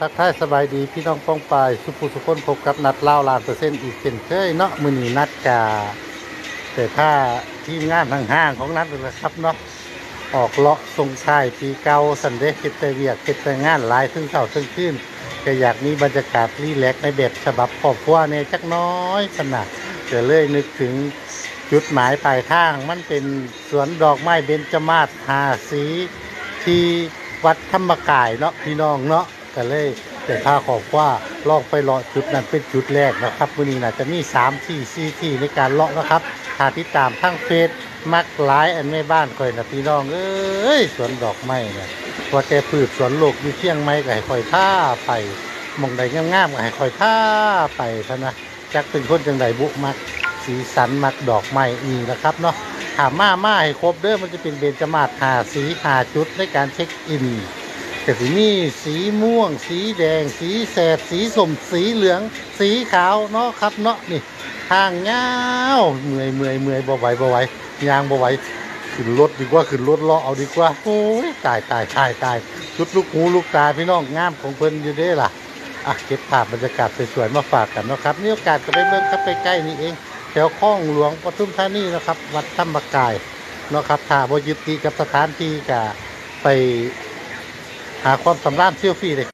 ทักทายสบายดีพี่น้องป้องปายสุภูสุคนพบกับนัดเล่าลานเปอร์เซ็นต์อีกเช่นเคยเนาะมือนีนัดกาแต่ถ้าทีมงานห่างของนัดเลยนะครับเนาะออกเลาะทรงชายปีเก่าสันเดย์เก็บแต่เวียกเก็บแต่งานหลายทึ่งเข่าทึ่งขึ้นก็อยากมีบรรยากาศรีแลกในแบบฉบับครอบครัวเนยจักน้อยขนาดก็เลยนึกถึงจุดหมายปลายทางมันเป็นสวนดอกไม้เบญจมาศหาสีที่วัดธรรมกายเนาะพี่น้องเนาะ ก็เลยแต่ถ้าขอบว่าลองไปเลาะจุดนั้นเป็นจุดแรกนะครับวันนี้นะจะมี3ที่4ที่ในการเลาะนะครับถ้าติดตามทั้งเฟซมักหลายอันไม่บ้านคอยนะพี่น้องเอ้ยสวนดอกไม้เนี่ยว่าแต่พืชสวนโลกอยู่เชียงใหม่ก็ให้คอยท่าไปมองใดงามๆก็ให้คอยท่าไปซะนะจักเป็นคนจังใดบุกมักสีสันมักดอกไม้นี่นะครับเนาะถามมามาให้ครบเด้อมันจะเป็นเบญจมาศหาสีหาจุดในการเช็คอิน แต่สีนี่สีม่วง สีแดง สีแสด สีส้มสีเหลือง สีขาวเนาะครับเนาะนี่ทางยาเมื่อยเมื่อยเมื่อยบ่ไหวบ่ไหวยางบ่ไหวขึ้นรถดีกว่าขึ้นรถลาะเอาดีกว่าโอ้ยตายตายตายตายชุดลูกหูลูกตาพี่น้องงามของเพิ่นอยู่เด้ล่ะอะเก็บภาพบรรยากาศสวยๆมาฝากกันนะครับนี่โอกาสก็ไปเบิ่งครับไปใกล้นี่เองแถวคลองหลวงปทุมธานีนะครับ วัดธรรมกายเนาะครับถ้าบ่ยึดติดกับสถานที่ก็ไป หาความสำราญเซี่ยวฟรีเลย